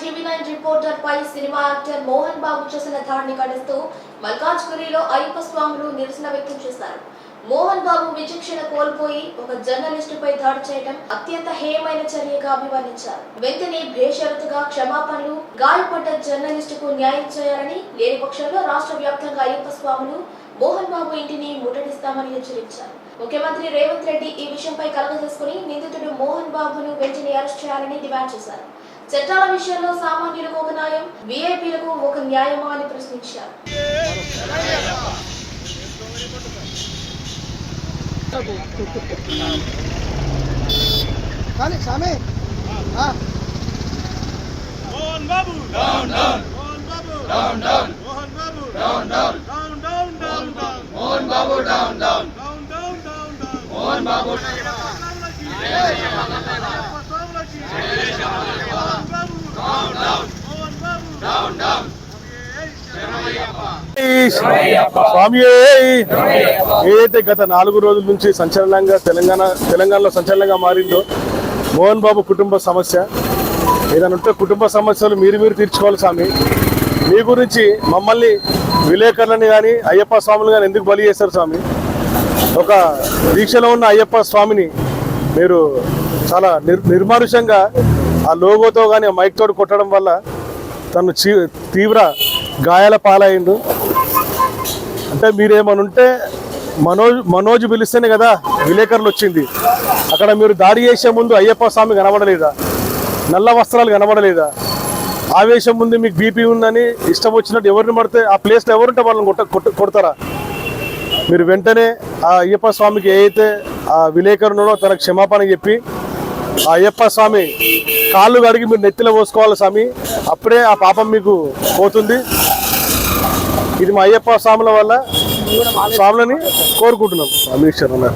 TV nine reporter పై cinema actor Mohan Babu చేసిన దాడిని ఖండిస్తూ మల్కాజ్గిరిలో అయ్యప్ప స్వాములు నిరసన వ్యక్తం చేశారు. మోహన్ బాబు విచక్షణ కోల్పోయి ఒక జర్నలిస్టుపై దాడి చేయడం అత్యంత హేయమైన చర్యగా అభివర్ణించారు. వెంటనే బేషరతుగా క్షమాపణలు గాయపడ్డ జర్నలిస్టుకు న్యాయం చేయాలని లేని పక్షంలో రాష్ట్ర వ్యాప్తంగా అయ్యప్ప స్వాములు మోహన్ బాబు ఇంటిని ముట్టడిస్తామని హెచ్చరించారు. ముఖ్యమంత్రి రేవంత్ రెడ్డి ఈ విషయంపై కలగజేసుకుని నిందితుడు మోహన్ బాబును వెంటనే అరెస్ట్ చేయాలని డిమాండ్ చేశారు. చట్టాల విషయంలో సామాన్యులకు ఒక న్యాయం వీఐపీలకు ఒక న్యాయమా అని ప్రశ్నించారు. కానీ స్వామి ఆ, Mohan Babu. Down down. Mohan Babu. Down down. Mohan Babu. Down down. Down down down down. Mohan Babu down down. Down down down down. Mohan Babu. స్వామి ఏదైతే గత నాలుగు రోజుల నుంచి సంచలనంగా తెలంగాణ తెలంగాణలో సంచలనంగా మారిందో మోహన్ బాబు కుటుంబ సమస్య. ఏదైనా ఉంటే కుటుంబ సమస్యలు మీరు మీరు తీర్చుకోవాలి స్వామి. మీ గురించి మమ్మల్ని విలేకరులని కానీ అయ్యప్ప స్వాములు కానీ ఎందుకు బలి చేశారు స్వామి? ఒక దీక్షలో ఉన్న అయ్యప్ప స్వామిని మీరు చాలా నిర్ నిర్మానుషంగా ఆ లోగోతో కానీ మైక్ తోడు కొట్టడం వల్ల తను తీవ్ర గాయాల పాలైండు. అంటే మీరేమనుంటే మనోజ్ మనోజ్ పిలిస్తేనే కదా విలేకరులు వచ్చింది. అక్కడ మీరు దాడి చేసే ముందు అయ్యప్ప స్వామి కనబడలేదా? నల్ల వస్త్రాలు కనబడలేదా? ఆవేశం ముందు మీకు బీపీ ఉందని ఇష్టం వచ్చినట్టు ఎవరిని పడితే ఆ ప్లేస్లో ఎవరుంటే వాళ్ళని కొట్ట కొడతారా? మీరు వెంటనే ఆ అయ్యప్ప స్వామికి ఏదైతే ఆ విలేకరునో తన క్షమాపణ చెప్పి ఆ అయ్యప్ప స్వామి కాళ్ళు కడిగి మీరు నెత్తిలో పోసుకోవాలి స్వామి. అప్పుడే ఆ పాపం మీకు పోతుంది. ఇది మా అయ్యప్ప స్వాముల వల్ల స్వాములని కోరుకుంటున్నాం ఈశ్వరులు. మా